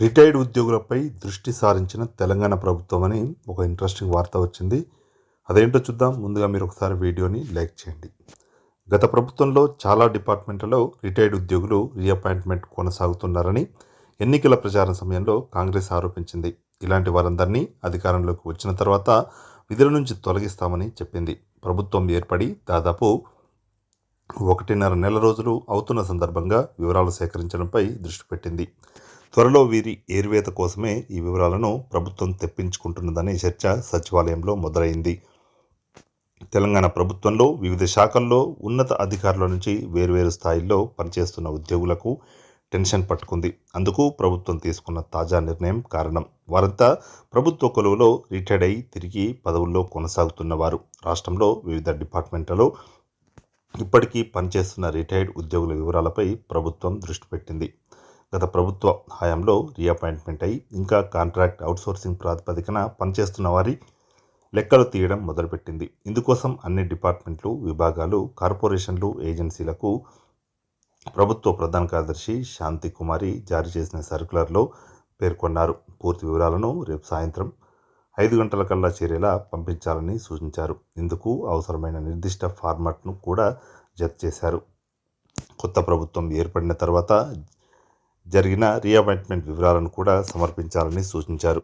Retired ఉద్యోగులపై దృష్టి సారించిన తెలంగాణ ప్రభుత్వం అని ఒక ఇంట్రెస్టింగ్ వార్త వచ్చింది. అదేంటో చూద్దాం. ముందుగా మీరు ఒకసారి వీడియోని లైక్ చేయండి. గత ప్రభుత్వంలో చాలా డిపార్ట్మెంట్లలో రిటైర్డ్ ఉద్యోగులు రీఅపాయింట్మెంట్ కొనసాగుతున్నారని ఎన్నికల ప్రచారం సమయంలో కాంగ్రెస్ ఆరోపించింది. ఇలాంటి వారందరినీ అధికారంలోకి వచ్చిన తర్వాత విధుల నుంచి తొలగిస్తామని చెప్పింది. ప్రభుత్వం ఏర్పడి దాదాపు ఒకటిన్నర నెల రోజులు అవుతున్న సందర్భంగా వివరాలు సేకరించడంపై దృష్టి పెట్టింది. త్వరలో వీరి ఏర్వేత కోసమే ఈ వివరాలను ప్రభుత్వం తెప్పించుకుంటున్నదనే చర్చ సచివాలయంలో మొదలైంది. తెలంగాణ ప్రభుత్వంలో వివిధ శాఖల్లో ఉన్నత అధికారుల నుంచి వేర్వేరు స్థాయిల్లో పనిచేస్తున్న ఉద్యోగులకు టెన్షన్ పట్టుకుంది. అందుకు ప్రభుత్వం తీసుకున్న తాజా నిర్ణయం కారణం. వారంతా ప్రభుత్వ కొలువులో రిటైర్డ్ అయి తిరిగి పదవుల్లో కొనసాగుతున్నవారు రాష్ట్రంలో వివిధ డిపార్ట్మెంట్లలో ఇప్పటికీ పనిచేస్తున్న రిటైర్డ్ ఉద్యోగుల వివరాలపై ప్రభుత్వం దృష్టి పెట్టింది. గత ప్రభుత్వ హయాంలో రీఅపాయింట్మెంట్ అయి ఇంకా కాంట్రాక్ట్ అవుట్సోర్సింగ్ ప్రాతిపదికన పనిచేస్తున్న వారి లెక్కలు తీయడం మొదలుపెట్టింది. ఇందుకోసం అన్ని డిపార్ట్మెంట్లు విభాగాలు కార్పొరేషన్లు ఏజెన్సీలకు ప్రభుత్వ ప్రధాన కార్యదర్శి శాంతి కుమారి జారీ చేసిన సర్కులర్లో పేర్కొన్నారు. పూర్తి వివరాలను రేపు సాయంత్రం ఐదు గంటల కల్లా చేరేలా పంపించాలని సూచించారు. ఇందుకు అవసరమైన నిర్దిష్ట ఫార్మాట్ను కూడా జత చేశారు కొత్త ప్రభుత్వం ఏర్పడిన తర్వాత జరిగిన రీఅపాయింట్మెంట్ వివరాలను కూడా సమర్పించాలని సూచించారు.